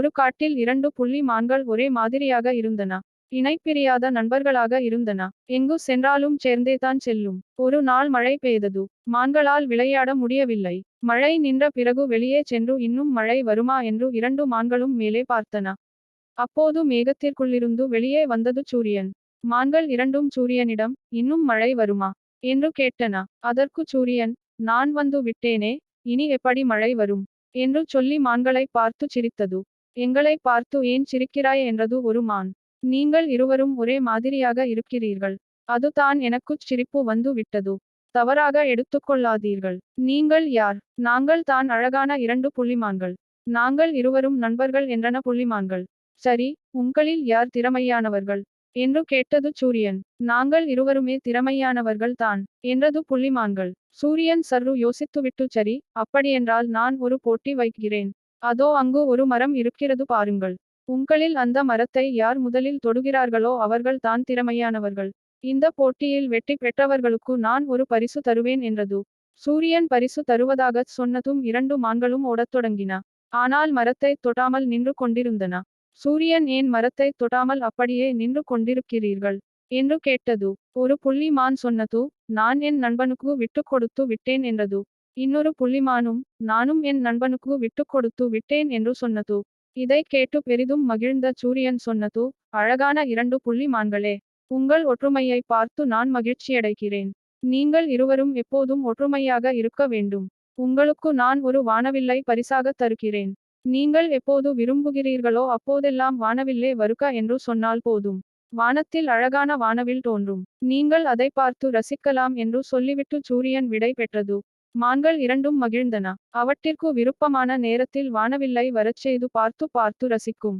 ஒரு காட்டில் இரண்டு புள்ளி மான்கள் ஒரே மாதிரியாக இருந்தன. இணைப்பிரியாத நண்பர்களாக இருந்தன. எங்கு சென்றாலும் சேர்ந்தேதான் செல்லும். ஒரு நாள் மழை பெய்தது. மான்களால் விளையாட முடியவில்லை. மழை நின்ற பிறகு வெளியே சென்று இன்னும் மழை வருமா என்று இரண்டு மான்களும் மேலே பார்த்தன. அப்போது மேகத்திற்குள்ளிருந்து வெளியே வந்தது சூரியன். மான்கள் இரண்டும் சூரியனிடம் இன்னும் மழை வருமா? என்று கேட்டன. அதற்கு சூரியன் நான் வந்து விட்டேனே. இனி எப்படி மழை வரும்? என்று சொல்லி மான்களை பார்த்து சிரித்தது. எங்களை பார்த்து ஏன் சிரிக்கிறாய் என்றது ஒரு மான். நீங்கள் இருவரும் ஒரே மாதிரியாக இருக்கிறீர்கள். அதுதான் எனக்குச் சிரிப்பு வந்து விட்டது. தவறாக எடுத்துக்கொள்ளாதீர்கள். நீங்கள் யார்? நாங்கள் தான் அழகான இரண்டு புள்ளிமான்கள். நாங்கள் இருவரும் நண்பர்கள் என்றன புள்ளிமான்கள். சரி உங்களில் யார் திறமையானவர்கள்? என்று கேட்டது சூரியன். நாங்கள் இருவருமே திறமையானவர்கள் தான் என்றது புள்ளிமான்கள். சூரியன் சர்ரு யோசித்துவிட்டு சரி அப்படியென்றால் நான் ஒரு போட்டி வைக்கிறேன். அதோ அங்கு ஒரு மரம் இருக்கிறது பாருங்கள். உங்களில் அந்த மரத்தை யார் முதலில் தொடுகிறார்களோ அவர்கள் தான் திறமையானவர்கள். இந்த போட்டியில் வெற்றி பெற்றவர்களுக்கு நான் ஒரு பரிசு தருவேன் என்றது. சூரியன் பரிசு தருவதாகச் சொன்னதும் இரண்டு மான்களும் ஓடத் தொடங்கின. ஆனால் மரத்தை தொட்டாமல் நின்று கொண்டிருந்தன. சூரியன் ஏன் மரத்தை தொட்டாமல் அப்படியே நின்று கொண்டிருக்கிறீர்கள்? என்று கேட்டது. ஒரு புள்ளி மான் சொன்னது நான் என் நண்பனுக்கு விட்டுக் கொடுத்து விட்டேன் என்றது. இன்னொரு புள்ளிமானும் நானும் என் நண்பனுக்கு விட்டுக் கொடுத்து விட்டேன் என்று சொன்னது? இதை கேட்டு பெரிதும் மகிழ்ந்த சூரியன் சொன்னது? அழகான இரண்டு புள்ளிமான்களே உங்கள் ஒற்றுமையை பார்த்து நான் மகிழ்ச்சியடைகிறேன். நீங்கள் இருவரும் எப்போதும் ஒற்றுமையாக இருக்க வேண்டும். உங்களுக்கு நான் ஒரு வானவில்லை பரிசாக தருகிறேன். நீங்கள் எப்போது விரும்புகிறீர்களோ அப்போதெல்லாம் வானவில்லே வருக என்று சொன்னால் போதும். வானத்தில் அழகான வானவில் தோன்றும். நீங்கள் அதை பார்த்து ரசிக்கலாம் என்று சொல்லிவிட்டு சூரியன் விடை பெற்றது. மான்கள் இரண்டும் மகிழ்ந்தன. அவற்றிற்கு விருப்பமான நேரத்தில் வானவில்லை வரச் செய்து பார்த்து பார்த்து ரசிக்கும்.